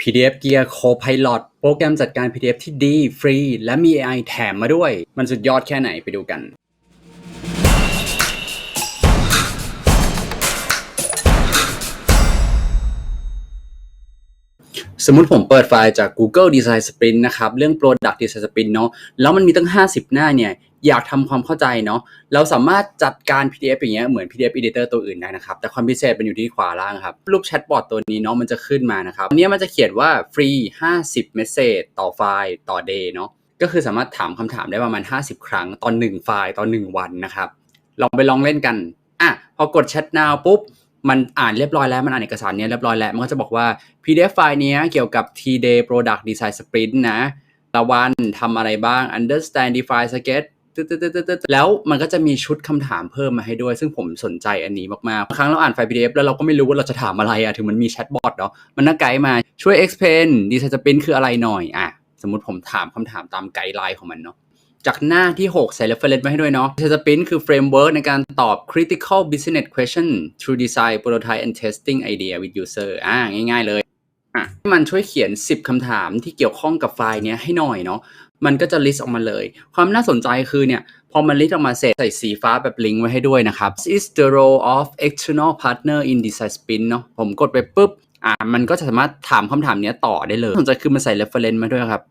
PDF Gear Copilot โปรแกรมจัดการ PDF ที่ดี ฟรี และมี AI แถมมาด้วย มันสุดยอดแค่ไหนไปดูกัน สมมติผมเปิดไฟล์จาก Google Design Sprint นะครับเรื่อง Product Design Sprint เนาะแล้วมันมีตั้ง 50 หน้าเนี่ยอยากทำความเข้าใจเนาะเราสามารถจัดการ PDF อย่างเงี้ยเหมือน PDF Editor ตัวอื่นได้นะครับ แต่ความพิเศษเป็นอยู่ที่ขวาล่างครับ รูปแชทบอทตัวนี้เนาะมันจะขึ้นมานะครับอันนี้มันจะเขียนว่าฟรี 50 Message ต่อไฟล์ต่อ day เนาะก็คือสามารถถามคำถามได้ประมาณ 50 ครั้งต่อ1ไฟล์ต่อ1วันนะครับลองไปลองเล่นกันอะพอกด Chat Now ปุ๊บ มันอ่านเรียบร้อยแล้วมันอ่านเอกสารเนี้ยเรียบร้อยแล้วมันก็จะบอกว่า PDF ไฟล์เนี้ยเกี่ยวกับ T-Day Product Design Sprint นะละวันทำอะไรบ้าง Understand Define Sketch แล้วมันก็จะมีชุดคำถามเพิ่มมาให้ด้วย ซึ่งผมสนใจอันนี้มากๆบางครั้งเราอ่านไฟล์ PDF แล้วเราก็ไม่รู้ว่าเราจะถามอะไรอะถึงมันมีแชทบอทเนาะมันน่าไกด์มาช่วย explain Design Sprint คืออะไรหน่อยอะสมมติผมถามคำถามตามไกด์ไลน์ของมันเนาะ จากหน้าที่ 6 ใส่ reference มาให้ด้วยเนาะ Design Sprint คือ framework ในการตอบ critical business question through design prototype and testing idea with user อ่าง่าย ๆ เลยอะมันช่วยเขียน 10 คำถามที่เกี่ยวข้องกับไฟล์เนี้ยให้หน่อยเนาะมันก็จะ list ออกมาเลย ความน่าสนใจคือเนี่ย พอมัน list ออกมาเสร็จใส่สีฟ้าแบบลิงก์ไว้ให้ด้วยนะครับ This is the role of external partner in design sprint เนาะผมกดไปปุ๊บ อ่ามันก็จะสามารถถามคำถามเนี้ยต่อได้เลยสนใจคือมันใส่ reference มาด้วยครับ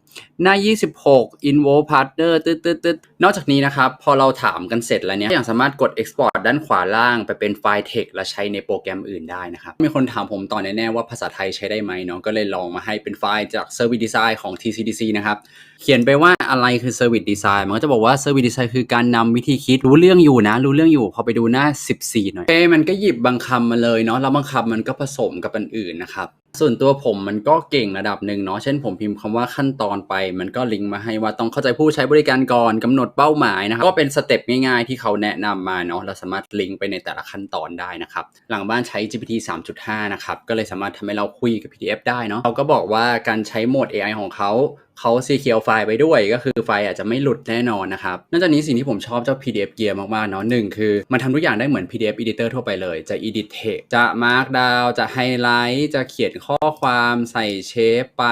หน้า 26 involve partner ตึ๊ดตึ๊ดตึ๊ดนอกจากนี้นะครับ พอเราถามกันเสร็จแล้วเนี่ยยังสามารถกด export ด้านขวาล่างไปเป็นไฟล์ text และใช้ในโปรแกรมอื่นได้นะครับ มีคนถามผมต่อแน่ ๆ ว่าภาษาไทยใช้ได้ไหมเนาะก็เลยลองมาให้เป็นไฟล์จาก Service Design ของ TCDC นะครับ เขียนไปว่าอะไรคือ Service Design มันก็จะบอกว่า Service Design คือการนำวิธีคิดรู้เรื่องอยู่นะ รู้เรื่องอยู่พอไปดูหน้า 14 หน่อยเอ้มันก็หยิบบางคำมาเลยเนาะแล้วบางคำมันก็ผสมกับอันอื่นนะครับ ส่วนตัวผมมันก็เก่งระดับหนึ่งเนาะเช่นผมพิมพ์คำว่าขั้นตอนไป มันก็ลิงก์มาให้ว่าต้องเข้าใจผู้ใช้บริการก่อนกำหนดเป้าหมายนะครับก็เป็นสเต็ปง่ายๆที่เขาแนะนำมาเนาะเราสามารถลิงก์ไปในแต่ละขั้นตอนได้นะครับหลังบ้านใช้ GPT 3.5 นะครับก็เลยสามารถทำให้เราคุยกับ PDF ได้เนาะเขาก็บอกว่าการใช้โหมด AI ของเขาเขาซีเคียวไฟล์ไปด้วยก็คือไฟล์อาจจะไม่หลุดแน่นอนนะครับนอกจากนี้สิ่งที่ผมชอบเจ้า PDF Gear มากๆเนาะหนึ่งคือ มันทำทุกอย่างได้เหมือน PDF Editor ทั่วไปเลย จะ edit text จะ markdown จะ highlight จะเขียนข้อความใส่เชฟไป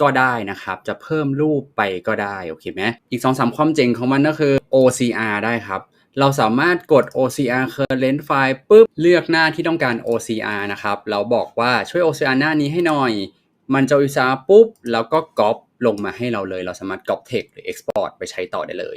ก็ได้นะครับ จะเพิ่มรูปไปก็ได้โอเคไหมอีก2-3ความเจ๋งของมันก็คือ OCR ได้ครับ เราสามารถกด OCR current file ปุ๊บเลือกหน้าที่ต้องการ OCR นะครับ เราบอกว่าช่วย OCR หน้านี้ให้หน่อย มันจะ OCR ปุ๊บ แล้วก็ copy ลงมาให้เราเลย เราสามารถ copy text หรือ export ไปใช้ต่อได้เลย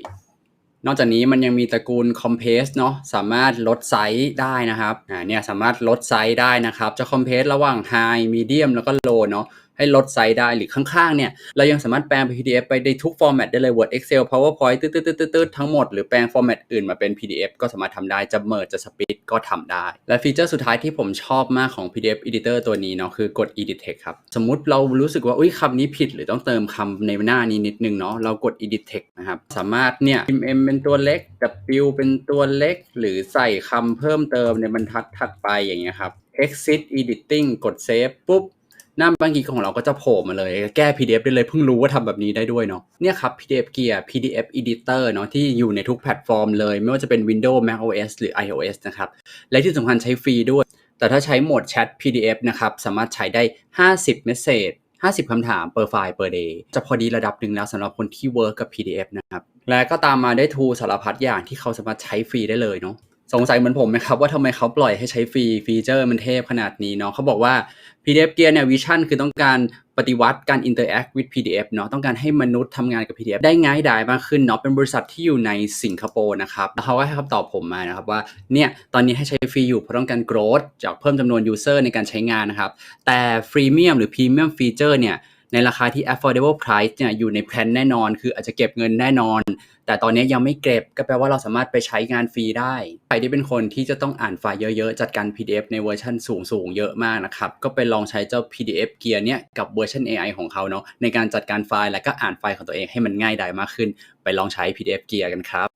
นอกจากนี้มันยังมีตระกูลคอมเพสเนาะสามารถลดไซส์ได้นะครับอ่าเนี่ยสามารถลดไซส์ได้นะครับ จะคอมเพสระหว่างไฮมีเดียมแล้วก็โลเนาะ ให้ลดไซส์ได้หรือข้างๆเนี่ยเรายังสามารถแปลงเป็น PDF ไปได้ทุก format ได้เลย Word Excel PowerPoint ตืดๆๆๆทั้งหมดหรือแปลง format อื่นมาเป็น PDF ก็สามารถทำได้จะ merge จะ split ก็ทำได้ และฟีเจอร์สุดท้ายที่ผมชอบมากของ PDF Editor ตัวนี้เนาะคือกด Edit Text ครับ สมมุติเรารู้สึกว่าอุ้ยคำนี้ผิดหรือต้องเติมคำในหน้านี้นิดนึงเนาะเรากด Edit Text นะครับสามารถเนี่ย M เป็นตัวเล็ก W เป็นตัวเล็ก หรือใส่คำเพิ่มเติมในบรรทัดถัดไปอย่างเงี้ยครับ Exit Editing กด Save ปุ๊บ หน้าบางทีของเราก็จะโผล่มาเลยแก้ PDF ได้เลยเพิ่งรู้ว่าทำแบบนี้ได้ด้วยเนาะเนี่ยครับ PDF Gear PDF Editor เนาะที่อยู่ในทุกแพลตฟอร์มเลย ไม่ว่าจะเป็น Windows macOS หรือ iOS นะครับ และที่สำคัญใช้ฟรีด้วย แต่ถ้าใช้โหมดแชท PDF นะครับ สามารถใช้ได้ 50 Message 50 คำถาม per file per day จะพอดีระดับหนึ่งแล้วสำหรับคนที่ work กับ PDF นะครับและก็ตามมาได้ทูสารพัดอย่างที่เขาสามารถใช้ฟรีได้เลยเนาะ สงสัยเหมือนผมไหมครับว่าทำไมเขาปล่อยให้ใช้ฟรีฟีเจอร์มันเทพขนาดนี้เนาะเขาบอกว่า PDF Gear เนี่ยวิชั่นคือต้องการปฏิวัติการ interact with PDF เนาะต้องการให้มนุษย์ทำงานกับ PDF ได้ง่ายดายมากขึ้นเนาะเป็นบริษัทที่อยู่ในสิงคโปร์นะครับแล้วเขาก็ให้คำตอบผมมานะครับว่าเนี่ยตอนนี้ให้ใช้ฟรีอยู่เพราะต้องการ growth จากเพิ่มจำนวน user ในการใช้งานนะครับแต่ฟรีเมียมหรือ premium feature เนี่ย ในราคาที่ affordable price เนี่ยอยู่ในแพลนแน่นอน คืออาจจะเก็บเงินแน่นอน แต่ตอนนี้ยังไม่เก็บก็แปลว่าเราสามารถไปใช้งานฟรีได้ ใครที่เป็นคนที่จะต้องอ่านไฟล์เยอะๆ จัดการ PDF ในเวอร์ชันสูงๆ เยอะมากนะครับ ก็ไปลองใช้เจ้า PDF Gear เนี่ยกับเวอร์ชัน AI ของเขาเนาะในการจัดการไฟล์และก็อ่านไฟล์ของตัวเองให้มันง่ายดายมากขึ้น ไปลองใช้ PDF Gear กันครับ